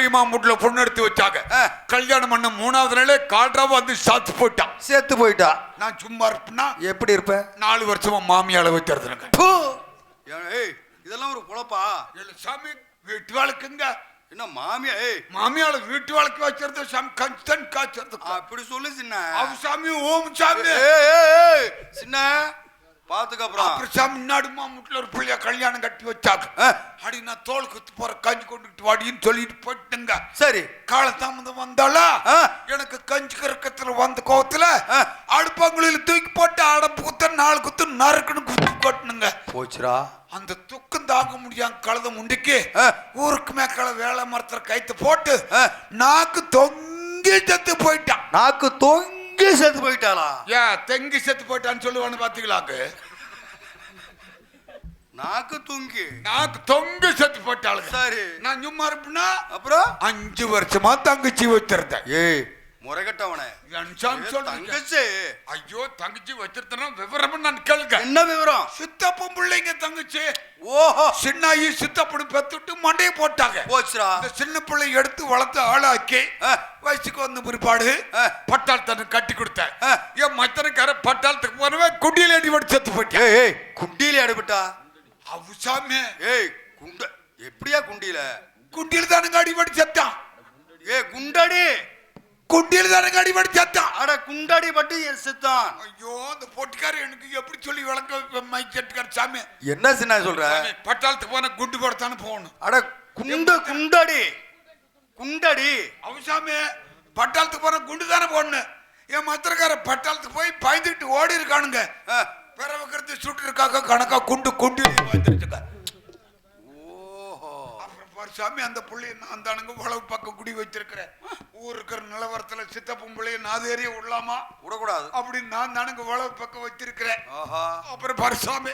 பெரியம்மா வீட்டுல பொண்ணு எடுத்து வச்சாங்க. கல்யாணம் பண்ண மூணாவது நாளே காட்ரா வந்து சாத்து போயிட்டான் செத்து போயிட்டா. நான் சும்மா இருப்பேன்னா எப்படி இருப்ப? நாலு வருஷமா மாமியால வச்சிருந்துருங்க பூ. ஏய் இதெல்லாம் ஒரு பொழப்பா? சாமி வீட்டு வாழ்க்குங்க. என்ன மாமியா ஏய். மாமியால வீட்டு வாழ்க்கை வச்சிருந்த சாமி கன்ஸ்டன் காய்ச்சறது அப்படி சொல்லு சின்ன. அவ சாமி ஓம் சாமி. ஏய், ஏய், ஏய், சின்ன. பாத்துக்க அப்புறம். சாமி நடுமா முட்டில் ஒரு பிள்ளைய கல்யாணம் கட்டி வச்சாங்க. அடி நான் தோல் குத்து போற கஞ்சி கொண்டுட்டு வாடின்னு சொல்லிட்டு போயிட்டுங்க. சரி. காலத்தாமதம் வந்தாளா? ஆ. எனக்கு கஞ்சி கறக்கத்துல வந்த கோவத்துல. அடுப்பாங்குழியில தூக்கி போட்டு அடப்பு குத்த நாலு குத்து நறுக்குன்னு குத்து கொட்டணுங்க போச்சுடா. அந்த துக்கம் தாங்க முடியாம கழுத முண்டிக்கு. ஊருக்கு மேக்கால வேலை மரத்துல கைத்து போட்டு. நாக்கு தொங்கி செத்து போயிட்டான். நாக்கு தொங்கி செத்து போயிட்டாளா? ஏ தெங்கி செத்து போயிட்டான்னு சொல்லுவான்னு பாத்தீங்களாக்கு? நாக்கு தொங்கி. நாக்கு தொங்கி செத்து போயிட்டாளுங்க சரி. நான் சும்மா இருப்பேன்னா அப்புறம்? அஞ்சு வருஷமா தங்கச்சி வச்சிருந்தேன். ஏய் முறைகட்டவனே. தங்கச்சி. ஐயோ தங்கச்சி வச்சிருந்தனா விவரம் நான் கேளுங்க. என்ன விவரம்? சித்தப்பன் பிள்ளைங்க தங்கச்சி. ஓஹோ. சின்னாயி சித்தப்படு பெத்துட்டு மண்டையை போட்டாங்க. போச்சுடா. இந்த சின்ன பிள்ளை எடுத்து வளர்த்து ஆளாக்கி. வயசுக்கு வந்த பிற்பாடு. பட்டாளத்தனை கட்டி கொடுத்தேன். என் மத்தனக்கார பட்டாளத்துக்கு போனவே குடியில அடி வடி செத்து போயிட்டேன். ஏய் குண்டியில அடிபட்டா அவு சாமி. ஏய் குண்ட எப்படியா குண்டியில? குண்டியில தானுங்க அடி வடி செத்தான். ஏய் குண்டடி. குண்டியில தானுங்க அடி வடி செத்தான் அட குண்டடி பட்டு செத்தான். ஐயோ அந்த பொட்டிக்கார எனக்கு எப்படி சொல்லி வளர்க்க மைக் செட்டுக்கார சாமி. என்ன சின்ன சொல்ற? சாமி, பட்டாளத்துக்கு போன குண்டு போடத்தானே போகணும். அட குண்டு குண்டடி. குண்டடி. அவசாமி பட்டாளத்துக்கு போன குண்டு தானே போடணும். என் மத்திரக்கார பட்டாளத்துக்கு போய் பயந்துட்டு ஓடி இருக்கானுங்க. ஆ. பிற வைக்கிறது சுட்டு இருக்காங்க கணக்கா குண்டு குண்டு. அப்புறம் பாரு சாமி அந்த புள்ளைய நான் தானுங்க உழவு பக்கம் குடி வச்சிருக்கிறேன் ஊர் இருக்கிற நிலவரத்துல சித்தப்பன் பிள்ளைய நாதேறிய விடலாமா? விடக்கூடாது. அப்படின்னு நான் தானுங்க உழவு பக்கம் வச்சிருக்கிறேன் ஆஹா. அப்புறம் பாரு சாமி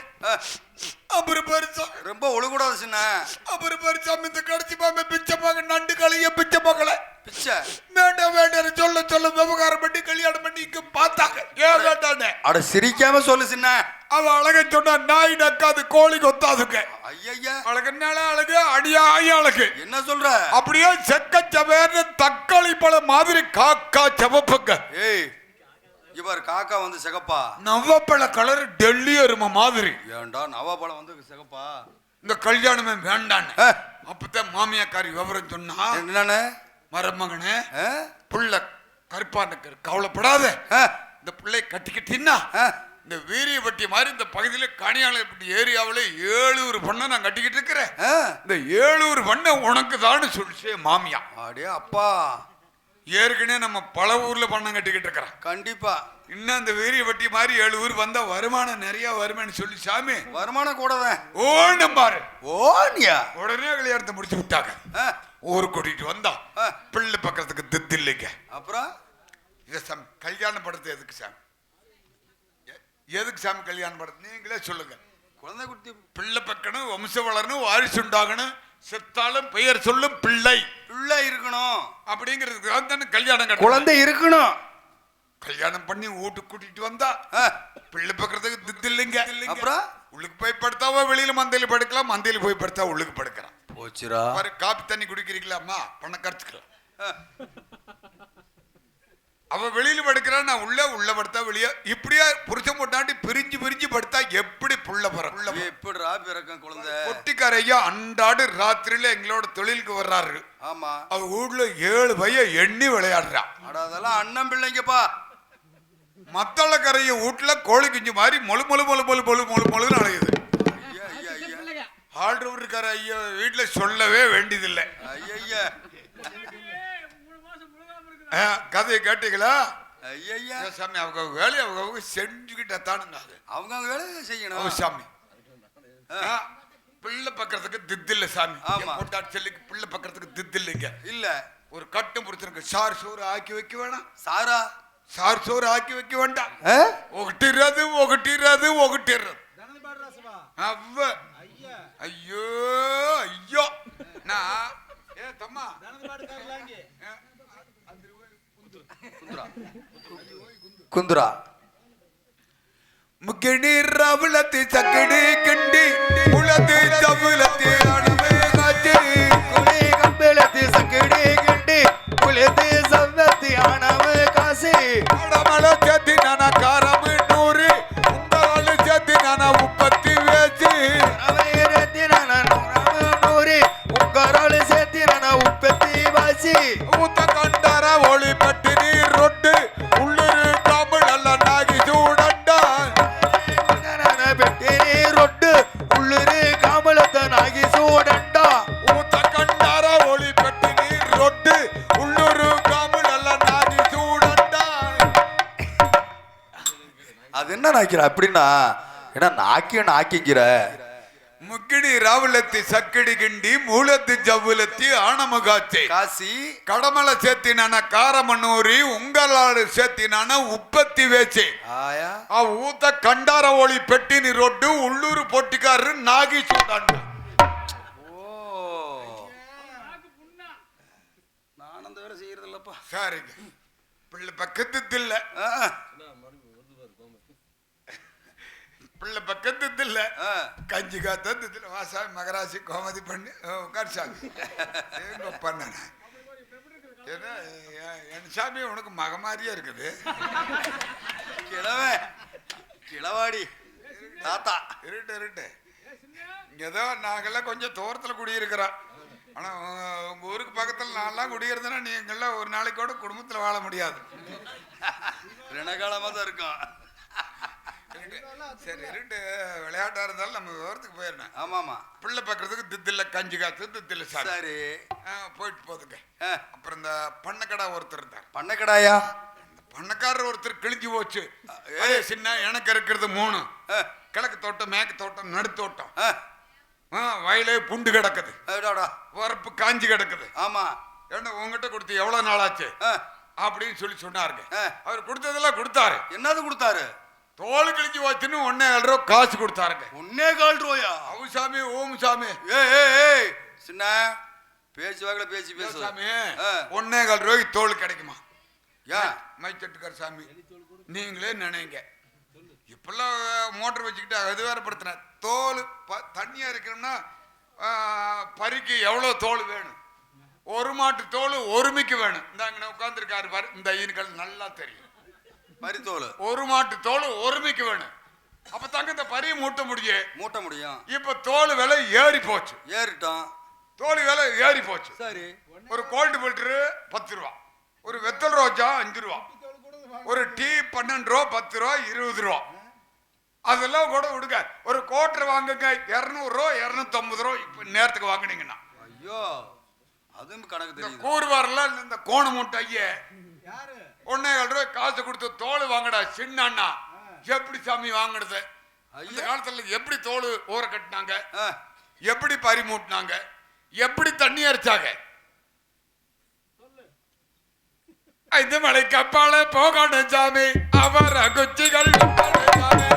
அப்புறம் பாரு சாமி ரொம்ப ஒழுக்கூடாது சின்ன. அப்புறம் பாரு சாமி இந்த கடைசி பாம்பை பிச்சை மகன் நண்டு கலைய பிச்சை மகளை பிச்சை? வேண்டாம் வேண்டாம் சொல்ல சொல்ல விவகாரம் பண்ணி கல்யாணம் பண்ணி இங்க பார்த்தாங்க. ஏன் வேண்டானே அட சிரிக்காம சொல்லு சின்ன. அவ அழக சொன்னா நாய் நக்காது கோழி கொத்தாதுங்க. ஐயா அழகுனால அழகு அடியாய் அழகு. என்ன சொல்ற? அப்படியே செக்க செவேர்னு தக்காளி பழம் மாதிரி காக்கா செவப்புங்க. ஏய் இவர் காக்கா வந்து சிகப்பா? நவப்பழ கலர் டெல்லி எருமை மாதிரி. ஏன்டா நவாப்பழம் வந்து சிகப்பா? இந்த கல்யாணமே வேண்டான்னு. அப்பதான் மாமியாக்காரி விவரம் சொன்னா என்னண்ணே? மருமகனே? புள்ள கருப்பானுக்கு கவலைப்படாத. இந்த பிள்ளை கட்டிக்கிட்டீன்னா ஆ. இந்த வீரியப்பட்டி மாதிரி இந்த பகுதியில் கனியாளப்பட்டி ஏரியாவில் ஏழூர் பண்ணை நான் கட்டிக்கிட்டு இருக்கிறேன். இந்த ஏழூர் பண்ணை உனக்கு தான் சொல்லிச்சே மாமியா. அடே அப்பா. ஏற்கனவே நம்ம பல ஊர்ல பண்ணை கட்டிக்கிட்டு இருக்கிறேன். கண்டிப்பா. இன்னும் இந்த வீரியப்பட்டி மாதிரி ஏழு ஊர் வந்தா வருமானம் நிறைய வருமேன்னு சொல்லி சாமி. வருமானம் கூட தான் ஓன்னு பாரு. ஓனியா. உடனே கல்யாணத்தை முடிச்சு விட்டாங்க. ஊர் கூட்டிட்டு வந்தா. ஆ. பிள்ளை பக்கத்துக்கு தித்து இல்லைங்க அப்புறம்? இதை சாமி கல்யாணம் படுறது எதுக்கு சாமி? எதுக்கு சாமி கல்யாணம் படுறது நீங்களே சொல்லுங்க. குழந்தை குட்டி பிள்ளை பக்கணும் வம்சம் வளரணும் வாரிசு உண்டாகணும். செத்தாலும் பெயர் சொல்லும் பிள்ளை. பிள்ளை இருக்கணும். அப்படிங்கிறதுக்காக தானே கல்யாணம். குழந்தை இருக்கணும். கல்யாணம் பண்ணி வீட்டுக்கு கூட்டிட்டு வந்தா பிள்ளை பக்கறதுக்கு தித்து இல்லைங்க அப்புறம்? உள்ளுக்கு போய் படுத்தாவோ வெளியில மந்தையில படுக்கலாம் மந்தையில போய் படுத்தா உள்ளுக்கு படுக்கலாம். போச்சுரா காப்பி தண்ணி குடிக்கிறீங்களா அம்மா பணம் கரைச்சுக்கலாம். அவ வெளியில படுக்கிறா நான் உள்ள உள்ள படுத்தா வெளியே. இப்படியே புருஷன் பொட்டாண்டி பிரிஞ்சு பிரிஞ்சு படுத்தா எப்படி புள்ள பிற புள்ள எப்படிடா பிறக்கும் குழந்தை? பொட்டிக்கார ஐயா அன்றாடு ராத்திரியில எங்களோட தொழிலுக்கு வர்றாரு. ஆமா. அவ ஊர்ல ஏழு பைய எண்ணி விளையாடுறா. அட அதெல்லாம் அண்ணன் பிள்ளைங்கப்பா. மத்தள கரைய வீட்டுல கோழி குஞ்சு மாதிரி மொழு மொழு மொழு மொழு மொழு மொழு மொழுன்னு அழையுது ஐயா ஐயா ஐயா. ஆல்ரவுண்டர் இருக்கார ஐயா வீட்டுல சொல்லவே வேண்டியதில்லை. ஐயா. கதையை கேட்டீங்களா? ஐயா சாமி அவங்க வேலையை அவங்க அவங்க செஞ்சுக்கிட்ட தானுங்க அது அவங்க அவங்க வேலையை செய்யணும். சாமி. பிள்ளை பக்கறதுக்கு தித்து இல்ல சாமி. ஆமா. சொல்லிக்கு பிள்ளை பக்கறதுக்கு தித்து இல்லைங்க. இல்ல. ஒரு கட்டம் பிடிச்சிருக்கு சார் சோறு ஆக்கி வைக்க வேணாம். சாரா? சார் சோறு ஆக்கி வைக்க வேண்டாம். ஆ? ஒகட்டிடுறது ஒகட்டிடுறது ஒகட்டிடுறது அவ்வ. ஐயோ. ஐயோ நான் ஏ தம்மா. குந்துரா. முக்கிடி ரவுலத்து சக்கடி கிண்டி உலத்து தவுலத்து அணுமே காத்து குளி கம்பிலத்து சக்கடி கிண்டி உலத்து சவ்வத்து அப்படின்னா ஏன்னா நாக்கி நாக்கிக்கிற. முக்கிடி ராவுலத்தி சக்கடி கிண்டி மூலத்து ஜவுலத்தி ஆனமுகாச்சி காசி. கடமலை சேர்த்தினான காரமனூரி உங்களாடு சேர்த்தினான உற்பத்தி வேச்சு. ஆ ஊத்த கண்டார ஒளி பெட்டினி ரொட்டு உள்ளூர் பொட்டிக்காரரு நாகி சூடாண்டு நான் அந்த வேலை செய்யறதில்லப்பா. சரிங்க. பிள்ளை பக்கத்து இல்லை பிள்ளை பக்கத்துதில்ல. ஆ. கஞ்சி காத்ததில்ல வாசாமி மகராசி கோமதி பண்ணி உட்கார் சாமி பண்ண ஏன்னா என் சாமி உனக்கு மக மாதிரியே இருக்குது. கிழவன். கிழவாடி. தாத்தா. இருட்டு இருட்டு. ஏதோ நாங்கெல்லாம் கொஞ்சம் தூரத்தில் குடியிருக்கிறோம். ஆனா உங்க- உங்க ஊருக்கு பக்கத்தில் நான்லாம் குடியிருந்தேன்னா நீங்கெல்லாம் ஒரு நாளைக்கு கூட குடும்பத்தில் வாழ முடியாது. ரணகாலமா தான் இருக்கும். சரி இருட்டு விளையாட்டா இருந்தாலும் நம்ம விவரத்துக்கு போயிடணும். ஆமாமா. பிள்ளை பக்கறதுக்கு தித்தில்ல கஞ்சி காத்து தித்தில்ல சார். சரி போயிட்டு போதுங்க. ஆ, அப்புறம் இந்த பண்ணக்கடா ஒருத்தர் இருந்தார். பண்ணக்கடாயா? பண்ணக்காரர் ஒருத்தர் கிழிஞ்சு போச்சு. சின்ன எனக்கு இருக்கிறது மூணு. ஆ, கிழக்கு தோட்டம் மேற்கு தோட்டம் நடுத்தோட்டம் ஆ, ஆ, வயலே புண்டு கிடக்குது. வரப்பு காஞ்சி கிடக்குது. ஆமா. ஏன்னா உங்ககிட்ட கொடுத்து எவ்வளவு நாள் ஆச்சு ஆ, அப்படின்னு சொல்லி சொன்னாருங்க. ஆ. அவர் கொடுத்ததெல்லாம் கொடுத்தாரு. என்னது கொடுத்தாரு? தோல் கிழிஞ்சு போச்சுன்னு ஒன்னே ஏழு ரூபா காசு கொடுத்தாருங்க. ஒன்னே கால் ரூபாயா? அவு சாமி ஓம் சாமி. ஏய் சின்ன பேச்சு வாக்கல பேச்சு பேசு. சாமி. ஒன்னே கால் ரூபாய்க்கு தோல் கிடைக்குமா? ஏன் மைச்சட்டுக்கார் சாமி நீங்களே நினைங்க. இப்பெல்லாம் மோட்டர் வச்சுக்கிட்டு அது வேற படுத்தின தோல் ப- தண்ணியா இருக்கணும்னா பறிக்கு எவ்வளோ தோல் வேணும்? ஒரு மாட்டு தோல் ஒருமிக்கு வேணும். இந்தாங்க உட்காந்துருக்காரு பாரு இந்த ஐயன்கள் நல்லா தெரியும். பரித்தோல் ஒரு மாட்டு தோல் ஒருமிக்கு வேணும். அப்ப தாங்க இந்த பறியை மூட்ட முடியும் மூட்ட முடியும். இப்ப தோல் விலை ஏறி போச்சு. ஏறிட்டோம். தோல் விலை ஏறி போச்சு. சரி. ஒரு கோல்டு ஃபில்டரு பத்து ரூபா. ஒரு வெத்தல் ரோஜா அஞ்சு ரூபா. ஒரு டீ பன்னெண்டு ரூபா பத்து ரூபா இருபது ரூபா. அதெல்லாம் கூட விடுங்க. ஒரு கோட்டர் வாங்குங்க. இரநூறு ரூபா இரநூத்தம்பது ரூபா இப்போ நேரத்துக்கு வாங்குனீங்கன்னா. ஐயோ. அதுவும் கணக்கு இந்த தெரியுது. கூறுவாரெல்லாம் இந்த கோண மூட்டை ஐயே. ஒன்னே ரூபாய் காசு கொடுத்து தோல் வாங்கடா சின்ன அண்ணா. எப்படி சாமி வாங்குறது அந்த ஐயா. காலத்துல எப்படி தோல் ஊற கட்டினாங்க? எப்படி பறி மூட்டினாங்க? எப்படி தண்ணி அரைச்சாங்க? ஐந்து மலை கப்பால போகணும் சாமி. அவர் குச்சிகள் சாமி.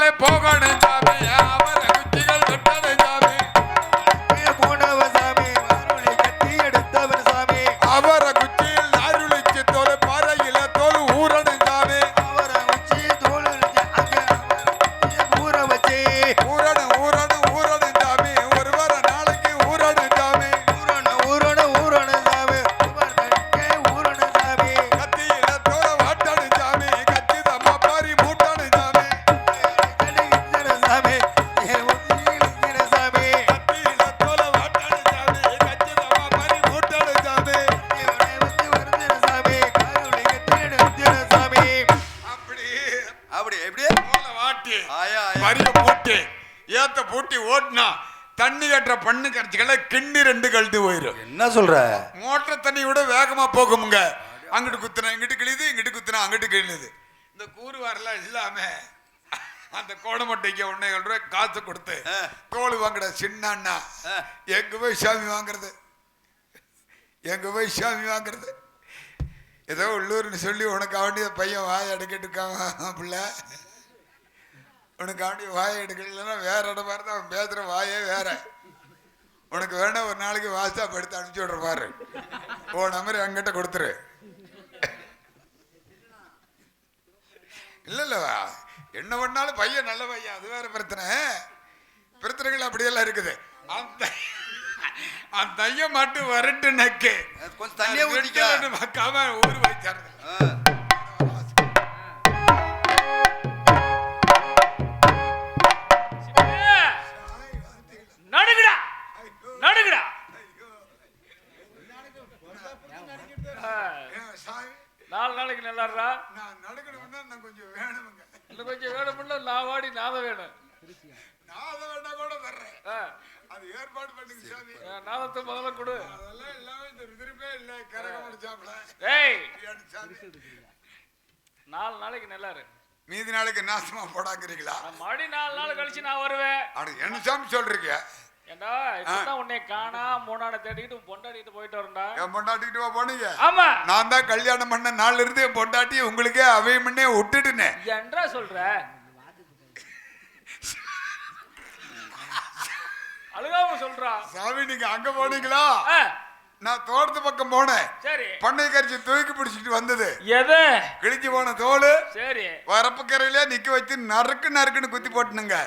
மலை கப்பால போகணும் சாமி என்ன சொல்ற? மோட்டர் தண்ணி விட வேகமா போகுமுங்க. அங்கிட்டு குத்துனா இங்கிட்டு கிழியுது இங்கிட்டு குத்துனா அங்கிட்டு கிழியுது. இந்த கூறு வரலாம் இல்லாம அந்த கோடமட்டைக்கு ஒன்னே ரூபாய் காசு கொடுத்து. தோல் வாங்கட சின்ன அண்ணா. எங்க போய் சாமி வாங்குறது? எங்க போய் சாமி வாங்குறது? ஏதோ உள்ளூர்னு சொல்லி உனக்கு அவண்டிய பையன் வாய் அடைக்கிட்டு இருக்கான் பிள்ளை உனக்கு அவண்டிய வாய் எடுக்கலன்னா வேற இடமா இருந்தா அவன் பேசுற வாயே வேற. உனக்கு வேணா ஒரு நாளைக்கு வாட்ஸ்அப் எடுத்து அனுப்பிச்சு விடுற பாரு. ஓ நம்பர் என்கிட்ட கொடுத்துரு. இல்ல இல்ல என்ன பண்ணாலும் பையன் நல்ல பையன். அது வேற பிரச்சனை. பிரச்சனைகள் அப்படியெல்லாம் இருக்குது. அந்த அந்த ஐயன் மட்டும் வரட்டு நக்கு கொஞ்சம் தண்ணியை பார்க்காம ஊர் வச்சாரு மீதி நாளைக்கு நாசமா போடாங்கிறீங்களா மறுபடி நாலு நாள் கழிச்சு நான் வருவேன். அட என்ன சாமி சொல்றீங்க? ஏண்டா இப்பதான் உன்னை காணா உன் பொண்டாடிட்டு போயிட்டு வரேன்டா. என் பொண்டாட்டிட்டு போனீங்க. ஆமா. நான் தான் கல்யாணம் பண்ண நாள்ல இருந்து என் பொண்டாட்டி உங்களுக்கே அவை முன்னே விட்டுட்டுனேன் என்றா சொல்ற? அழுகாம சொல்றா. சாமி நீங்க அங்க போனீங்களா? நான் தோட்டத்து பக்கம் போனேன். சரி. பண்ணை கரிச்சி தூக்கி பிடிச்சிட்டு வந்தது. எது? கிழிஞ்சு போன தோல். சரி. வரப்பு கரையிலே நிக்க வச்சு நறுக்கு நறுக்குன்னு குத்தி போட்டுனுங்க.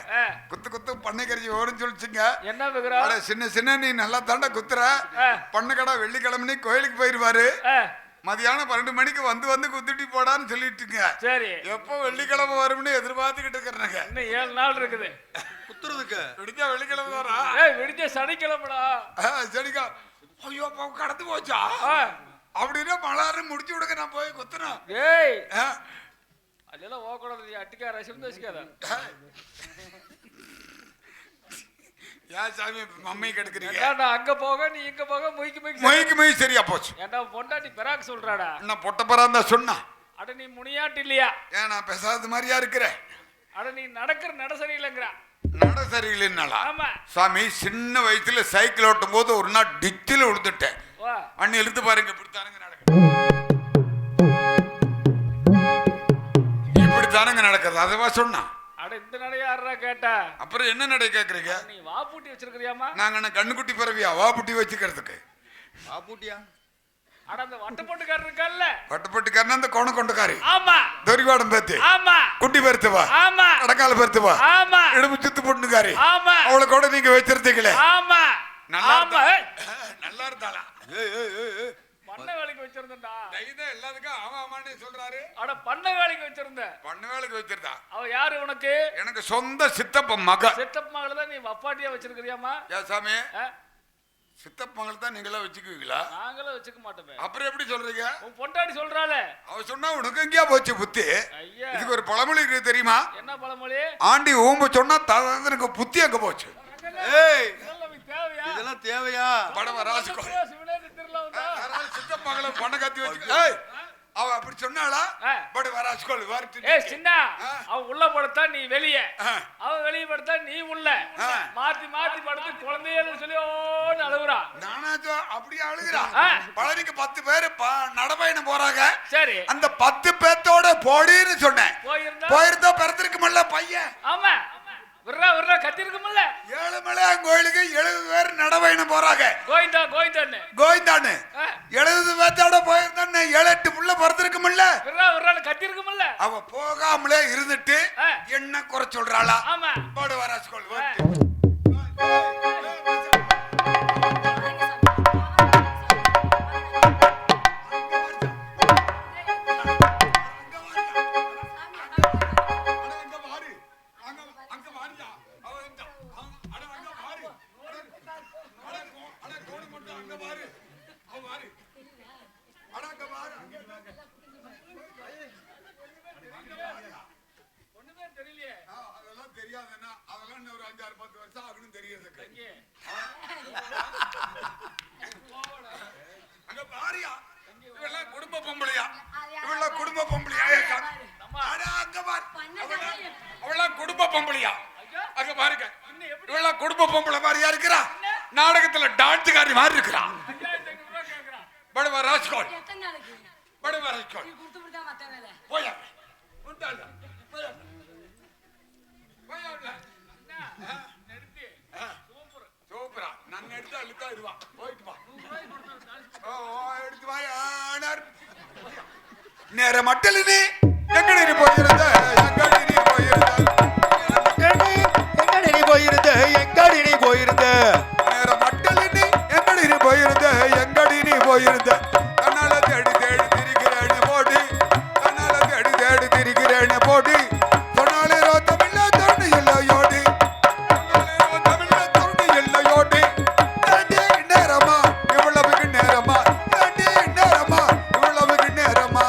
குத்து குத்து பண்ணை கரிச்சி ஓடுன்னு சொல்லிச்சுங்க. என்ன விக்கிறா அட சின்ன சின்ன நீ நல்லா தாண்டா குத்துற. பண்ணை கடை வெள்ளிக்கிழமை கோயிலுக்கு போயிருவாரு. மதியானம் பன்னெண்டு மணிக்கு வந்து வந்து குத்திட்டு போடான்னு சொல்லிட்டுங்க. சரி. எப்போ வெள்ளிக்கிழமை வரும்னு எதிர்பார்த்துக்கிட்டு இருக்கிறேங்க இன்னும் ஏழு நாள் இருக்குது. குத்துறதுக்கு? விடிஞ்சா வெள்ளிக்கிழமை வரா? ஏய் விடிஞ்ச சனிக்கிழமைடா. சரிக்கா ஐயோ அப்போ கடந்து போச்சா? அப்படின்னா மலாரும் முடிச்சு விடுங்க நான் போய் குத்துறேன். ஏய். அதெல்லாம் ஓக்கூடாது நீ அட்டிக்கார சிந்து வச்சுக்காத. ஏன் சாமி மம்மி கெடுக்குறீங்க? நான் அங்க போக நீ இங்க போக முய்க்கு முய்க்கு மொய்க்கு மொய் சரியா போச்சு. ஏண்டா பொண்டாட்டி பெராக் சொல்றாடா? என்ன பொட்டப்பரா இருந்தா சொன்னா அட நீ முனியாட்டு இல்லையா? ஏன் நான் பேசாத மாதிரியா இருக்கிறேன்? அட நீ நடக்கிற நட சரியில்லைங்கிறா. நட சரியில்லைன்னாலா ஆமா. சாமி சின்ன வயசுல சைக்கிள் ஓட்டும் போது ஒரு நாள் டிச்சில் விழுந்துட்டேன். வா. அண்ணி இழுத்து பாருங்க இப்படித்தானுங்க நடக்குது இப்படித்தானுங்க நடக்குது அதவா சொன்னா. அட இந்த நடை யாரா கேட்டா? அப்புறம் என்ன நடை கேக்குறீங்க? நீ வா பூட்டி வச்சிருக்கிறியாமா நாங்க கண்ணுக்குட்டி பிறவியா? வாப்புட்டி வச்சுக்கிறதுக்கு. பாப்பூட்டியா அட அந்த வட்ட போட்டுக்காரர் இருக்கல்ல வட்டப்பட்டுக்காரன்? அந்த கோண கொண்டக்காரி. ஆமா. தொரிவாடம் பேத்து. ஆமா. குட்டி பெருத்துவா ஆமா. கடக்கால பெருத்துவா ஆமா. இடுப்பு சுத்து பொண்ணுக்காரி ஆமா. அவளை கூட நீங்க வச்சிருந்தீங்களே. ஆமா. நல்லா ஆமா. நல்லா இருந்தாளா? பண்ண வேலைக்கு வச்சிருந்தா தைதான் எல்லாத்துக்கும் ஆமா ஆமான்னு சொல்றாரு. அட பண்ண வேலைக்கு வச்சிருந்த பண்ண வேலைக்கு வச்சிருந்தா? அவ யாரு உனக்கு? எனக்கு சொந்த சித்தப்ப மக செட்டப் மகளை தான் நீ வப்பாட்டியா வச்சிருக்கிறியாமா ஏ சாமி? ஆ? சித்தப்ப மகள் தான் நீங்களா வச்சுக்குவீங்களா? நாங்களும் வச்சுக்க மாட்டோமே. அப்புறம் எப்படி சொல்றீங்க? உன் பொண்டாட்டி சொல்றாளே. அவ சொன்னா உனக்கு எங்கேயா போச்சு புத்தி? இதுக்கு ஒரு பழமொழி இருக்கு தெரியுமா? என்ன பழமொழி? ஆண்டி ஊம்பு சொன்னா தனக்கு புத்தி அங்க போச்சு. ஏய் இதெல்லாம் தேவையா? இதெல்லாம் தேவையா? படவ ராசுக்கோ சிவனே திருல வந்தா சித்தப்ப மகளை பண்ண கத்தி வச்சு ஏய் அவ அப்படி சொன்னாளா. பட் வராசுக்கோள் வரட்டு ஏய் சின்ன ஆ. அவ உள்ள படுத்தா நீ வெளிய. அவ வெளிய படுத்தா நீ உள்ள. மாத்தி மாத்தி படுத்து குழந்தையன்னு சொல்லி ஓன்னு அழுகுறா. நானாச்சும் அப்படியே அழுகிறா. பழனிக்கு பத்து பேரு ப- நடைபயணம் போறாங்க. சரி. அந்த பத்து பேத்தோட போடின்னு சொன்னேன். போயிருந்தா? போயிருந்தா பிறந்திருக்குமல்ல பையன். ஆமா. விர்றா விர்றா கத்திருக்கும்ல ஏழுமலையான் கோயிலுக்கு எழுபது பேர் நடைபயணம் போறாங்க. கோயிந்தான்னு கோவிந்தான்னு. ஆ. எழுபது பேத்தோட போயிருந்தான்னு ஏழு எட்டு புள்ள பிறந்திருக்குமல்ல. விர்றா விர்றா கத்திருக்கும்ல அவ போகாமலே இருந்துட்டு. என்ன குறை சொல்றாளா? ஆமா. போடு வராசுக்கோள் ஆ. டான்ஸுக்காரி மாதிரி இருக்கிறா அஞ்சாயிரத்தி ஐநூறு ரூபா கேக்குறான். படுவா ராஜ்கோட் படுவா ராஜ்கோட் போயா. சூப்பர். சூப்பரா. நான் எடுத்து அழுத்தா இதுவா போயிட்டு வா. எடுத்து வா ஆனார் நேர மட்டலினி எங்கடி நீ போயிருந்த எங்கடி நீ போயிருந்த? எங்கடி நீ போயிருந்த? எங்கடி நீ போயிருந்த? எங்கடி நீ போயிருந்த தன்னால தேடி தேடி திரிகிறேன்னு போடி தன்னால தேடி தேடி திரிகிறேன்னு போடி சொன்னாலே ரோத்தமில்ல தோண்டி இல்லை யோடி சொன்னாலே ரோத்தமில்ல தோண்டி நேரமா இவ்வளவுக்கு நேரமா? நேரமா இவ்வளவுக்கு நேரமா?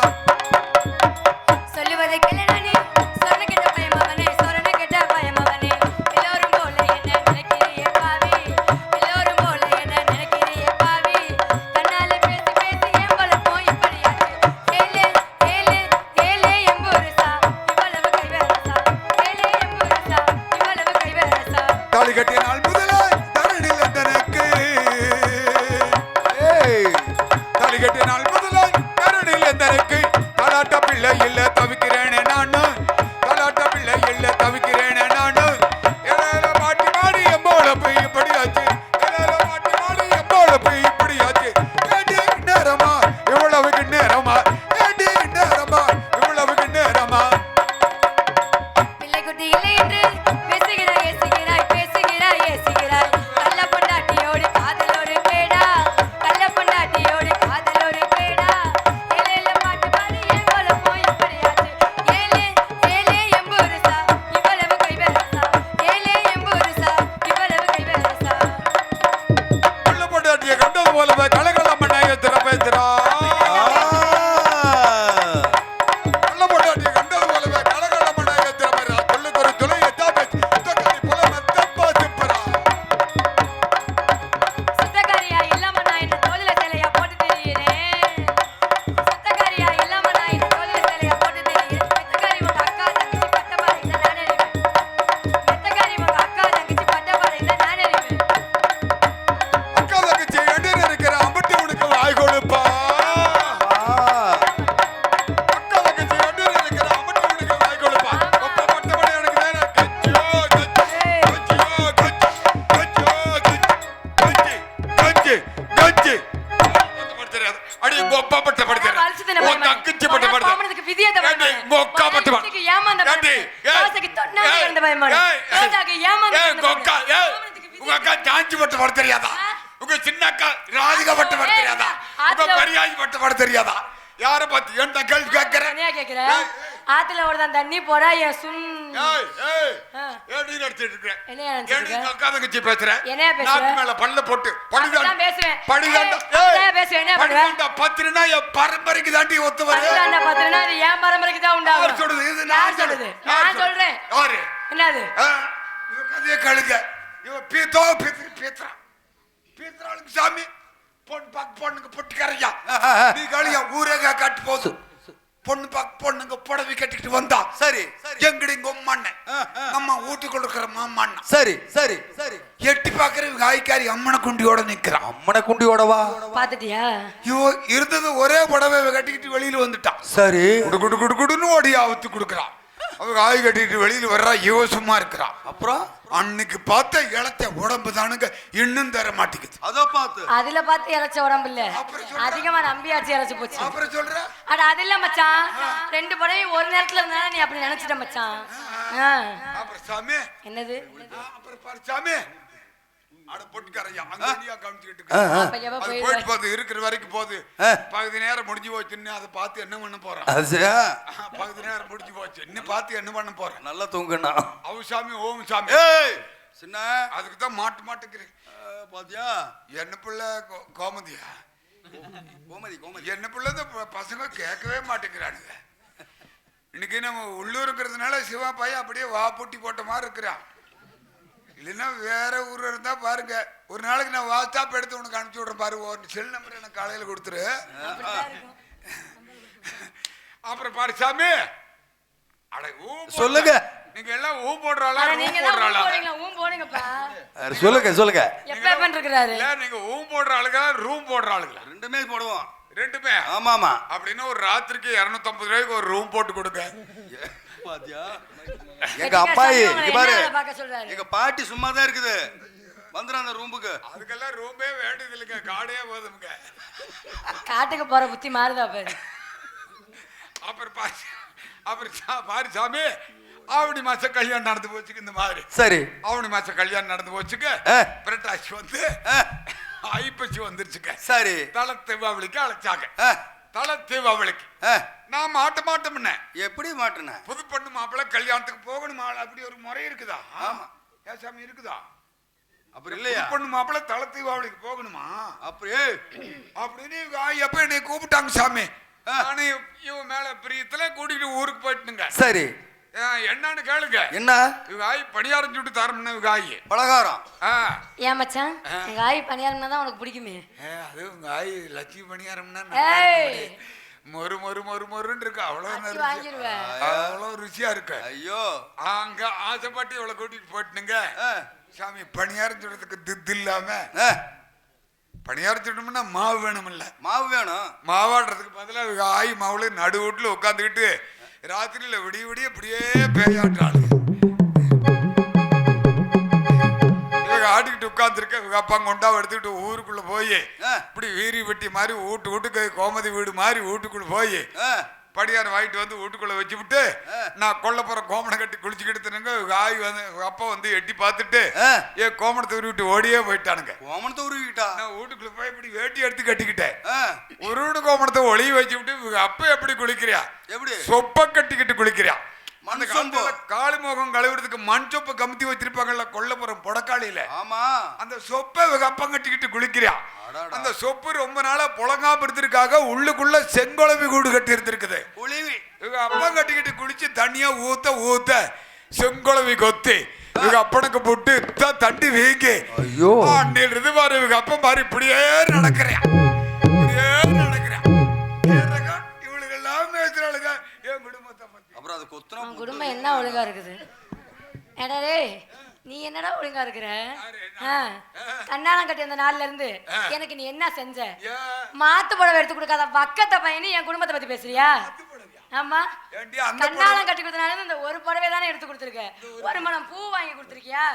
என்ன பண்ணுவ? படிதாண்டா பத்துனா என் பரம்பரைக்கு தாண்டி ஒத்து வருது என் பரம்பரைக்கு தான் உண்டாகும். சொல்றது? இது நான் சொல்றது? நான் சொல்றேன். என்னது? இவ கதையை கழுக இவ பீத்தோ பீத்து பீத்துறா. பீத்துறாளுக்கு சாமி. பொண்ணு பார்க்க பொண்ணுங்க பொட்டுக்கரையா. நீ கழியா ஊரே காட்டு போகுது பொண்ணு பார்க்க பொண்ணுங்க புடவை கட்டிக்கிட்டு வந்தா சரி சரி. எங்கடி இங்க அண்ணன்? ஆ, ஆ. நம்ம வீட்டுக்குள்ள இருக்கிற மாமண்ணன் சரி சரி சரி. எட்டி பாக்குற காய்காரி அம்மனை குண்டியோட நிக்கிறான் அம்மனை குண்டியோடவா? பாத்துட்டியா? ஐயோ இருந்தது ஒரே புடவை கட்டிக்கிட்டு வெளியில வந்துட்டான் சரி. குடு குடு குடு குடுன்னு ஓடி ஆவத்து கொடுக்குறான் அவ காய் கட்டிட்டு வெளியில வர்றா சும்மா இருக்கிறான் அப்புறம்? அன்னைக்கு பார்த்த இளச்ச உடம்பு தானுங்க இன்னும் தர மாட்டேங்குது. அதோ பார்த்து. அதுல பார்த்து இறைச்ச உடம்பு இல்ல? அதிகமா நம்பியாச்சு இறைச்சு போச்சு. அப்புறம் சொல்ற. அட அது இல்ல மச்சான். ரெண்டு படையும் ஒரு நேரத்துல இருந்தா நீ அப்படி நினைச்சிட்ட மச்சான். அப்புறம் சாமி. என்னது? அப்புறம் சாமி. அட பொட்டுக்காரையா அங்க இந்தியா எவ அது? போயிட்டு போகுது இருக்கிற வரைக்கும் போகுது. பகுதி நேரம் முடிஞ்சு போச்சுன்னு அதை பார்த்து என்ன பண்ண போறான்? பகுதி நேரம் முடிஞ்சு போச்சு. இன்னும் பார்த்து என்ன பண்ண போறேன்? நல்லா தூங்குண்ணா. அவ சாமி ஓம் சாமி. ஏய் சின்ன. அதுக்கு தான் மாட்டு மாட்டுக்கிறேன். பாத்தியா? என்ன பிள்ளை கோ- கோமதியா? கோமதி கோமதி. என்ன பிள்ளை இந்த பசங்க கேட்கவே மாட்டேங்கிறானுங்க. இன்னைக்கு நம்ம உள்ளூருங்கிறதுனால சிவா பையன் அப்படியே வா பூட்டி போட்ட மாதிரி இருக்கிறான். இல்லைன்னா வேற ஊர்ல இருந்தா பாருங்க. ஒரு நாளைக்கு நான் வாட்ஸ்அப் எடுத்து உனக்கு அனுப்பிச்சு விடுறேன் பாரு. ஒரு செல் நம்பர் எனக்கு காலையில கொடுத்துரு. அப்புறம் பாரு சாமி. அட சொல்லுங்க. நீங்க எல்லாம் ஊ போடுறாளா நீங்க ஊம் போடுறாளா போடுறீங்களா? ஊம் போடுங்கப்பா. சொல்லுங்க சொல்லுங்க. எப்ப இருக்கிறாரு இல்ல நீங்க ஊ போடுற ஆளுங்களா? ரூம் போடுற ஆளுங்களா? ரெண்டுமே போடுவோம். ரெண்டுமே? ஆமா ஆமா அப்படின்னா ஒரு ராத்திரிக்கு இருநூத்தம்பது ரூபாய்க்கு ஒரு ரூம் போட்டு கொடுங்க. பாத்தியா? எங்க அப்பாயி இங்க பாரு. எங்க பாட்டி சும்மா தான் இருக்குது. வந்துடும் அந்த ரூமுக்கு. அதுக்கெல்லாம் ரூமே வேண்டியது இல்லைங்க காடே போதுமுங்க. காட்டுக்கு போற புத்தி மாறுதா பாரு அப்புறம் பாரு அப்புறம் சா- பாரு சாமி. ஆவணி மாசம் கல்யாணம் நடந்து போச்சுக்கு இந்த மாதிரி. சரி. ஆவணி மாசம் கல்யாணம் நடந்து போச்சுக்க. பிரட்டாசி வந்து ஐப்பசி வந்துருச்சுக்க சரி. தலை தீபாவளிக்கு அழைச்சாங்க. தலை தீபாவளிக்கு அஹ், நான் மாட்ட மாட்டோம்னே எப்படி மாட்டின? புது பொண்ணு மாப்பிள்ளை கல்யாணத்துக்கு போகணுமா அப்படி ஒரு முறை இருக்குதா? ஆமா. ஏன் சாமி இருக்குதா? அப்படி இல்லையா? பொண்ணு மாப்பிள்ளை தலை தீபாவளிக்கு போகணுமா? அப்படியே அப்படின்னு எப்ப என்னை கூப்பிட்டாங்க சாமி. நானு இவன் மேல பிரியத்துல கூட்டிட்டு ஊருக்கு போயிட்டுங்க. சரி. என்னன்னு கேளுங்க. என்ன? ஆயி பணியாரம் சுட்டு தரமுன்னு இவங்க ஆயி. பலகாரம். ஏன் மச்சான் ஆயி பணியாரம்னா தான் உனக்கு பிடிக்குமே. அது ஆயி லட்சுமி பணியாரம்னா. மொறு மொறு மொறு மொறுன்னு இருக்கு. அவ்வளவு அடி ருசியா- இருக்கு. ஐயோ. அங்க ஆசைப்பட்டு இவளை கூட்டிட்டு போயிட்டுனுங்க. அஹ், சாமி பணியாரம் சுடுறதுக்கு தித்து இல்லாம பணியாரம் சுடணும்னா மாவு வேணும்ல மாவு வேணும். மாவாடுறதுக்கு பதிலாக ஆயி மாவுல நடு வீட்டுல உட்காந்துக்கிட்டு ராத்திரியில விடிய விடிய இப்படியே பேயாட்டுறாளு இவங்க ஆடிக்கிட்டு உட்காந்துருக்க இவங்க அப்பா கொண்டாவை எடுத்துக்கிட்டு ஊருக்குள்ள போய். இப்படி வீரி வெட்டி மாதிரி வீட்டு வீட்டுக்கு கோமதி வீடு மாதிரி வீட்டுக்குள்ள போய் படியார் வாங்கிட்டு வந்து வீட்டுக்குள்ள வச்சு விட்டு. நான் கொல்லப்புற கோமணம் கட்டி குளிச்சுக்கிட்டு தினுங்க இவங்க ஆய் வந்து அப்பா வந்து எட்டி பார்த்துட்டு. ஏன் கோமணத்தை உருவிட்டு ஓடியே போயிட்டானுங்க. கோமணத்தை உருவிட்டா நான் வீட்டுக்குள்ள போய் இப்படி வேட்டி எடுத்து கட்டிக்கிட்டேன். உருவிடு கோமணத்தை ஒளிய வச்சு விட்டு அப்ப எப்படி குளிக்கிறியா? எப்படி? சொப்ப கட்டிக்கிட்டு குளிக்கிறியா? அந்த காலத்துல காளி முகம் கழுவுறதுக்கு மண் சொப்பு கமுத்தி வச்சிருப்பாங்கல்ல கொல்லப்புறம் புடக்காளியில. ஆமா. அந்த சொப்பை இவங்க அப்பம் கட்டிக்கிட்டு குளிக்கிறான். அந்த சொப்பு ரொம்ப நாளா புழங்காம இருந்திருக்காக உள்ளுக்குள்ள செங்கொழவி கூடு கட்டி இருந்திருக்குது உளிவி இவங்க அப்பம் கட்டிக்கிட்டு குளிச்சு தண்ணியா ஊத்த ஊத்த செங்கொழவி கொத்தி இவங்க அப்பனுக்கு போட்டு இத்தான் தண்டி வீங்கி ஐயோ. அன்னிலிருந்து பாரு இவங்க அப்பன் பாரு இப்படியே நடக்கிறேன் இப்படியே நடக்கிறேன் கொத்துனா உன் குடும்பம் என்ன ஒழுங்கா இருக்குது? ஏடா டேய் நீ என்னடா ஒழுங்கா இருக்கிற? கண்ணாலம் கட்டி அந்த நாள்ல இருந்து எனக்கு நீ என்ன செஞ்ச? மாத்து புடவை எடுத்து கொடுக்காத பக்கத்த பையனு என் குடும்பத்தை பத்தி பேசுறியா? ஆமா. கண்ணாலம் கட்டி கொடுத்தனால இந்த ஒரு புடவை தானே எடுத்து கொடுத்துருக்க? ஒரு மனம் பூ வாங்கி கொடுத்துருக்கியா?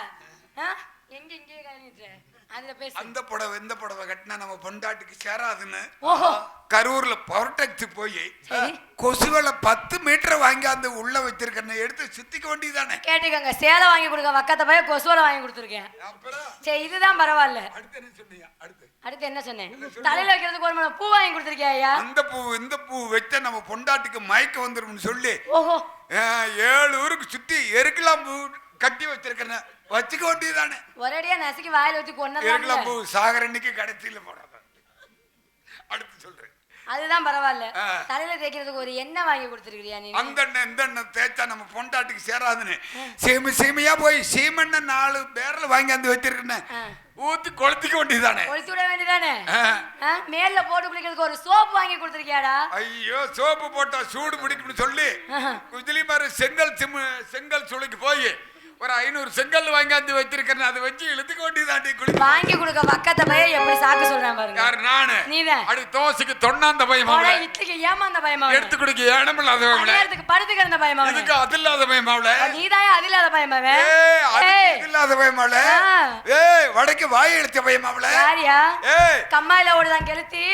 எங்க இங்கே பேசு அந்த புடவை இந்த புடவை கட்டினா நம்ம பொண்டாட்டிக்கு சேராதுன்னு கரூர்ல பவர்டெக்ஸ் போய். கொசுவலை பத்து மீட்டர் வாங்கி அந்த உள்ள வச்சிருக்கேன் எடுத்து சுத்திக்க வேண்டியதானே கேட்டுக்கங்க சேலை வாங்கி கொடுக்க பக்கத்த பையன் கொசுவலை வாங்கி கொடுத்துருக்கேன். சரி இதுதான் பரவாயில்ல. அடுத்து என்ன சொன்னீங்க? அடுத்து. அடுத்து என்ன சொன்னேன்? தலையில வைக்கிறதுக்கு ஒரு மணி பூ வாங்கி கொடுத்துருக்கியா ஐயா? அந்த பூ இந்த பூ வச்சா நம்ம பொண்டாட்டிக்கு மயக்கம் வந்துரும்னு சொல்லி ஓஹோ. ஏழு ஊருக்கு சுத்தி எருக்கலாம் பூ கட்டி வச்சிருக்கேன் வச்சுக்க வேண்டியதானே ஒரேடியா நசுக்கி வாயில வச்சு எருக்கலாம் பூ சாகரன்னைக்கு கடைசியில போடாத அடுத்து சொல்றேன். அதுதான் பரவாயில்ல. தலையில தேய்க்கிறதுக்கு ஒரு எண்ணெய் வாங்கி கொடுத்துருக்கியா நீ அந்த எண்ணெய் இந்த எண்ணெய் தேய்ச்சா நம்ம பொண்டாட்டிக்கு சேராதுன்னு. சீமை சீமையா போய் சீமெண்ணெய் நாலு பேரில் வாங்கி வந்து வச்சிருக்கேன். ஊத்தி கொளுத்திக்க வேண்டியதானே கொளுத்தி விட வேண்டியதானே மேல்ல போட்டு குளிக்கிறதுக்கு ஒரு சோப்பு வாங்கி கொடுத்துருக்கியாடா? ஐயோ சோப்பு போட்டா சூடு பிடிக்கும்னு சொல்லி. குஜிலி மாதிரி செங்கல் செங்கல் சுளைக்கு போய் ஒரு ஐநூறு செங்கல் வாங்கியாந்து வச்சிருக்கேன் அதை வச்சு இழுத்துக்க வேண்டியதாண்டி குளி வாங்கி கொடுக்க பக்கத்த பையன் எப்படி சாக்கு சொல்றான் பாருங்க. யாரு? நானு. நீதான். அடி தோசைக்கு தொண்ணாந்த பயம் அவள இட்லிக்கு ஏமாந்த பயமா எடுத்து குடிக்க ஏனம் இல்லாத அவள நேரத்துக்கு படுத்து கிடந்த பயமா இதுக்கு அது இல்லாத பயம் அவள நீதான் அது இல்லாத பயமாவே ஏய் அது ஏய். இல்லாத பயம் அவள. ஏய் வடக்கு வாய் எடுத்த பயம் அவள யாரியா? ஏய். கம்மாயில ஓடுதான் கெளுத்தி.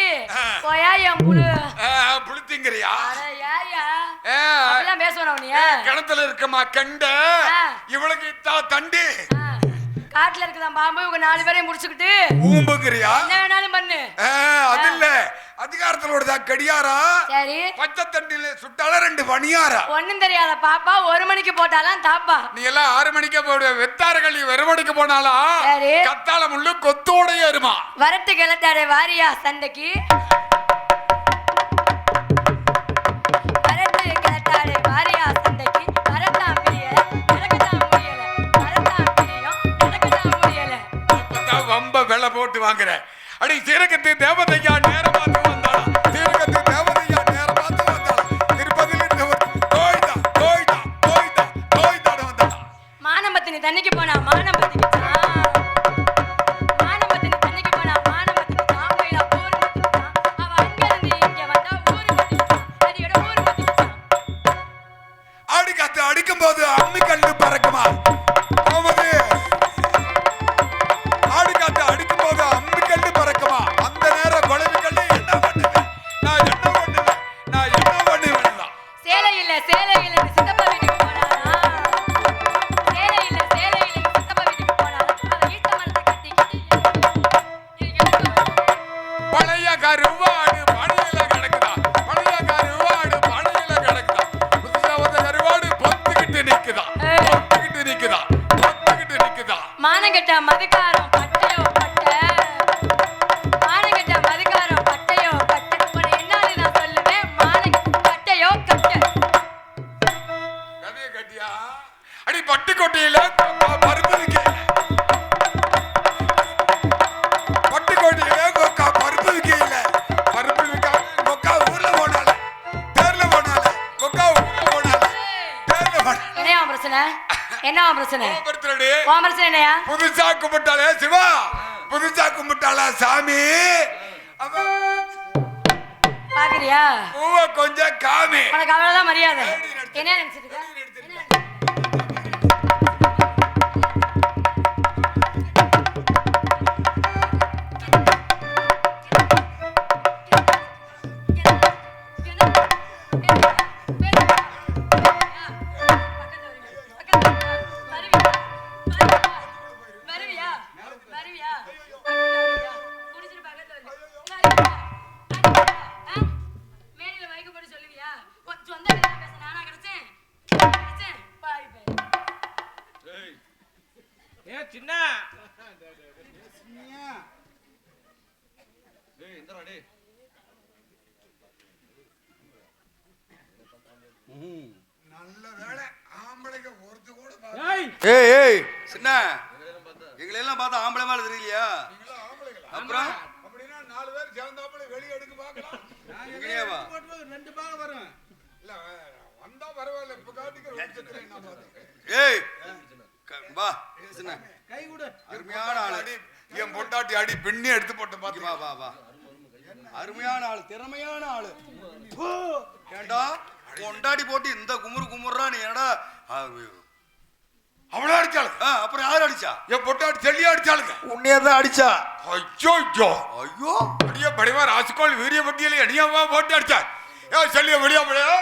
போயா என் புழு. ஆ, புளுத்திங்கிறியா அட யாரியா? ஏ, அப்படிலாம் பேசுவானா உன்னைய? கிணத்துல இருக்கமா கண்ட ஆ. இத்தா தண்டி. காட்டுல இருக்குதான் பாம்பு? இவங்க நாலு பேரையும் முடிச்சுக்கிட்டு ஊம்புங்கிறியா என்ன வேணாலும் பண்ணு. அது இல்ல. அதிகாரத்திலோடதா கடியாரா? சரி. பச்சை தண்டில சுட்டால ரெண்டு பணியாரா ஒண்ணும் தெரியாத பாப்பா ஒரு மணிக்கு போட்டாலாம் தாப்பா. நீ எல்லாம் ஆறு மணிக்கே போடுவ. வெத்தாரகளி வெறுமணிக்கு போனாலா? சரி. கத்தால முள்ளு கொத்தோடைய இருமா வரட்டு கிளத்தாடே வாரியா சண்டைக்கு. போட்டு வாங்குற அடி சீரகத்து தேவதையா நேரம் பாக்குறியா பூவை கொஞ்சம் காமி. உனக்கு அவ்வளவுதான் மரியாதை. என்ன நினைச்சிட்டு ஏய் ஏய். சின்ன எங்களை எல்லாம் பார்த்தா ஆம்பளை மேல தெரியலையா? அப்புறம்? அப்படின்னா நாலு பேர் சேர்ந்தாப்புல வெளியே எடுக்க பார்க்கலாம் இங்கேயே வா. ரெண்டு பாகம் வரும் இல்ல வந்தா பரவாயில்ல இப்ப காட்டிக்க வெளிச்சத்துல நான் பாத்துக்கிறேன். ஏய் வா சின்ன. கை கொடு அருமையான ஆளு. அடி என் பொண்டாட்டி அடி பின்னி எடுத்து போட்டு வா பாத்து வா வா அருமையான ஆளு திறமையான ஆளு. ஹோ, ஏன்டா கொண்டாடி போட்டு இந்த குமுறு குமுறா நீ ஆ, அவ்வளவு அடிச்சாளு? ஆ, அப்புறம் யார் அடிச்சா? என் பொண்டாட்டி செல்லியா அடிச்சாளுங்க. உன்னையே தான் அடிச்சா? ஐயோ ஐயோ. ஐயோ அடியே படிவா ராசிக்கோள் வீரிய பட்டியலை அடியாவா போட்டு அடிச்சா ஏ செல்லிய வெளியா படையா